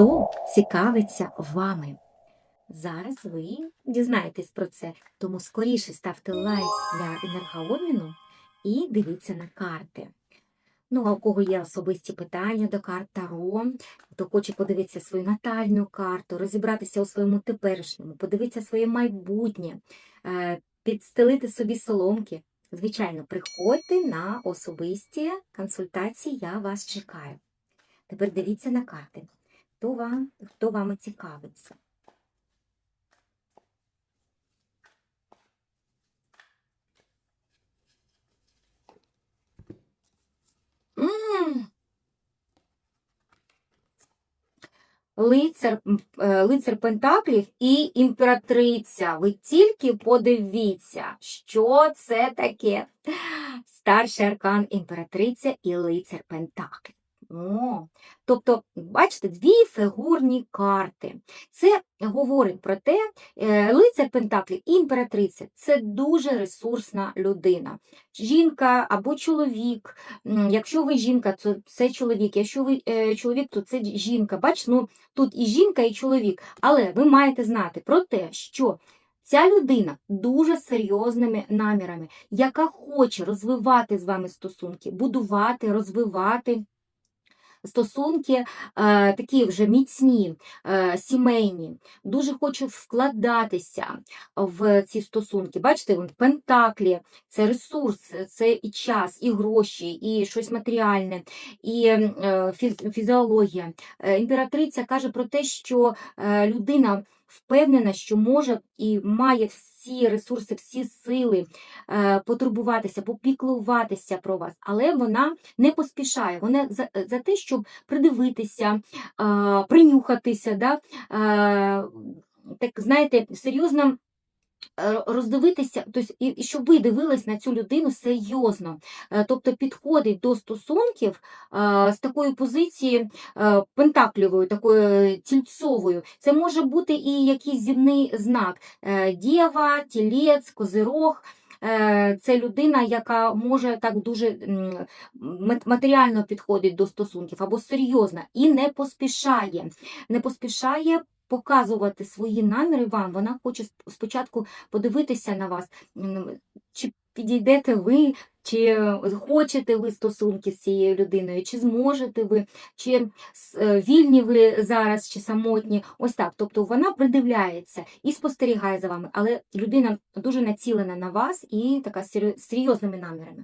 хто цікавиться вами. Зараз ви дізнаєтесь про це, тому скоріше ставте лайк для енергообміну і дивіться на карти. Ну, а у кого є особисті питання до карт Таро, хто хоче подивитися свою натальну карту, розібратися у своєму теперішньому, подивитися своє майбутнє, е, підстелити собі соломки. Звичайно, приходьте на особисті консультації, я вас чекаю. Тепер дивіться на карти. Хто вам, хто вами цікавиться? М. Лицар, е, лицар Пентаклів і імператриця. Ви тільки подивіться, що це таке. Старший аркан імператриця і лицар Пентаклів. О, тобто, бачите, дві фігурні карти. Це говорить про те, е, лицар Пентаклів імператриця це дуже ресурсна людина. Жінка або чоловік. Якщо ви жінка, то це чоловік. Якщо ви е, чоловік, то це жінка. Бачите, ну тут і жінка, і чоловік. Але ви маєте знати про те, що ця людина дуже серйозними намірами, яка хоче розвивати з вами стосунки, будувати, розвивати. Стосунки е, такі вже міцні, е, сімейні, дуже хочу вкладатися в ці стосунки. Бачите, пентаклі це ресурс, це і час, і гроші, і щось матеріальне, і е, фізіологія. Е, Імператриця каже про те, що е, людина впевнена, що може і має всі ресурси, всі сили е, потурбуватися, попіклуватися про вас, але вона не поспішає. Вона за, за те, щоб придивитися, е, принюхатися, да, е, так знаєте, серйозно роздивитися, тобто, і, щоб ви дивились на цю людину серйозно, Е, тобто підходить до стосунків е, з такої позиції е, пентаклівою, такою е, тільцовою. Це може бути і якийсь зімний знак. Е, Дєва, тілець, козирог. Е, Це людина, яка може так дуже матеріально підходить до стосунків або серйозно і не поспішає. Не поспішає показувати свої наміри вам. Вона хоче сп- спочатку подивитися на вас, чи підійдете ви, чи е, хочете ви стосунки з цією людиною, чи зможете ви, чи е, вільні ви зараз, чи самотні. Ось так. Тобто вона придивляється і спостерігає за вами, але людина дуже націлена на вас і така з серйозними намірами.